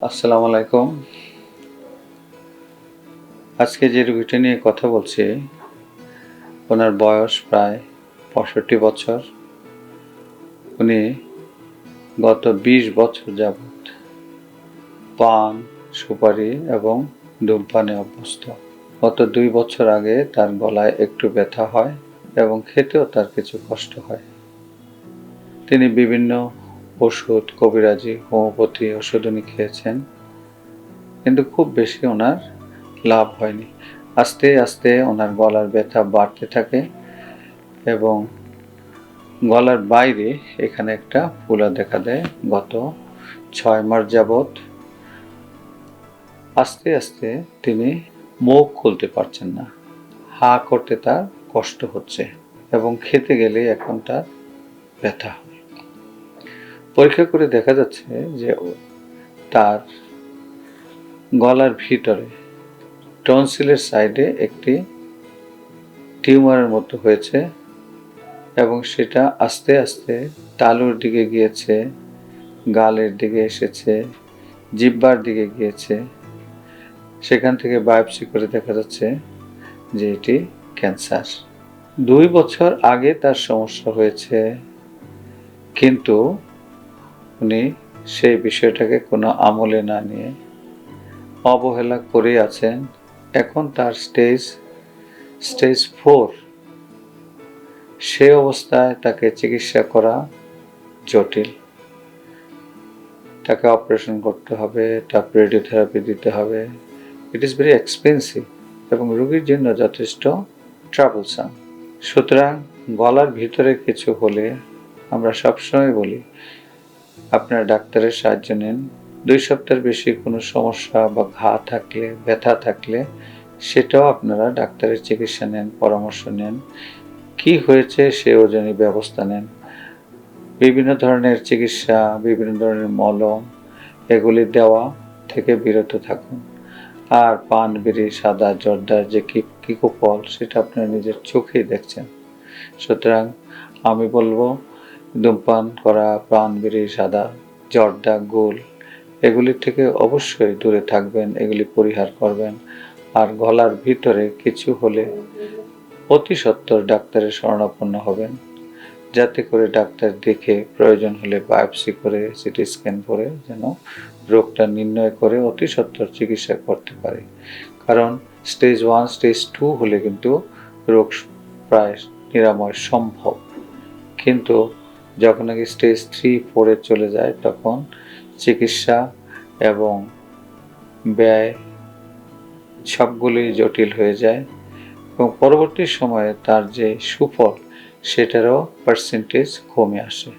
আসসালামু আলাইকুম। আজকে যে রুগীটা নিয়ে কথা বলছি, ওনার বয়স প্রায় পঁয়ষট্টি বছর। উনি গত বিশ বছর যাবৎ পান, সুপারি এবং ধূমপানে অভ্যস্ত। গত দুই বছর আগে তার গলায় একটু ব্যথা হয় এবং খেতেও তার কিছু কষ্ট হয়। তিনি বিভিন্ন ওষুধ কবিরাজি হোমিওপ্যাথি ওষুধ উনি খেয়েছেন। কিন্তু খুব বেশি ওনার লাভ হয়নি। আস্তে আস্তে ওনার গলার ব্যথা বাড়তে থাকে এবং গলার বাইরে এখানে একটা ফুলা দেখা দেয়। গত ছয় মাস যাবৎ আস্তে আস্তে তিনি মুখ খুলতে পারছেন না। হা করতে তার কষ্ট হচ্ছে এবং খেতে গেলে এখন তার ব্যথা। পরীক্ষা করে দেখা যাচ্ছে যে তার গলার ভিতরে টনসিলের সাইডে একটি টিউমারের মতো হয়েছে এবং সেটা আস্তে আস্তে তালুর দিকে গিয়েছে, গালের দিকে এসেছে, জিব্বার দিকে গিয়েছে। সেখান থেকে বায়োপসি করে দেখা যাচ্ছে যে এটি ক্যান্সার। দুই বছর আগে তার সমস্যা হয়েছে, কিন্তু উনি সেই বিষয়টাকে কোনো আমলে না নিয়ে অবহেলা করে আছেন, এখন তার স্টেজ স্টেজ ফোর সে অবস্থায় তাকে চিকিৎসা করা জটিল। তাকে অপারেশন করতে হবে তারপর রেডিওথেরাপি দিতে হবে। ইট ইজ ভেরি এক্সপেন্সিভ এবং রোগীর জন্য যথেষ্ট ট্রাভেলসাম সুতরাং গলার ভিতরে কিছু হলে আমরা সবসময় বলি আপনার ডাক্তারের সাহায্য নিন। দুই সপ্তাহের বেশি কোনো সমস্যা বা ঘা থাকলে, ব্যথা থাকলে সেটাও আপনারা ডাক্তারের চিকিৎসা নেন, পরামর্শ নেন। কি হয়েছে সে ওজনে ব্যবস্থা নেন। বিভিন্ন ধরনের চিকিৎসা, বিভিন্ন ধরনের মলম এগুলি দেওয়া থেকে বিরত থাকুন। আর পান, বিড়ি, সাদা জর্দার যে কি কি কুফল সেটা আপনারা নিজের চোখেই দেখছেন। সুতরাং আমি বলব ধূমপান করা পান বিড়ি, সাদা, জর্দা, গোল এগুলি থেকে অবশ্যই দূরে থাকবেন, এগুলি পরিহার করবেন। আর গলার ভিতরে কিছু হলে অতি সত্বর ডাক্তারের শরণাপন্ন হবেন। যাতে করে ডাক্তার দেখে প্রয়োজন হলে বায়োপসি করে, সিটি স্ক্যান করে যেন রোগটা নির্ণয় করে অতি সত্বর চিকিৎসা করতে পারে। কারণ স্টেজ ওয়ান, স্টেজ টু হলে কিন্তু রোগ প্রায় নিরাময় সম্ভব। কিন্তু যখন নাকি স্টেজ থ্রি ফোরে চলে যায়, তখন চিকিৎসা এবং ব্যয় সবগুলি জটিল হয়ে যায় এবং পরবর্তী সময়ে তার যে সুফল, সেটারও পার্সেন্টেজ কমে আসে।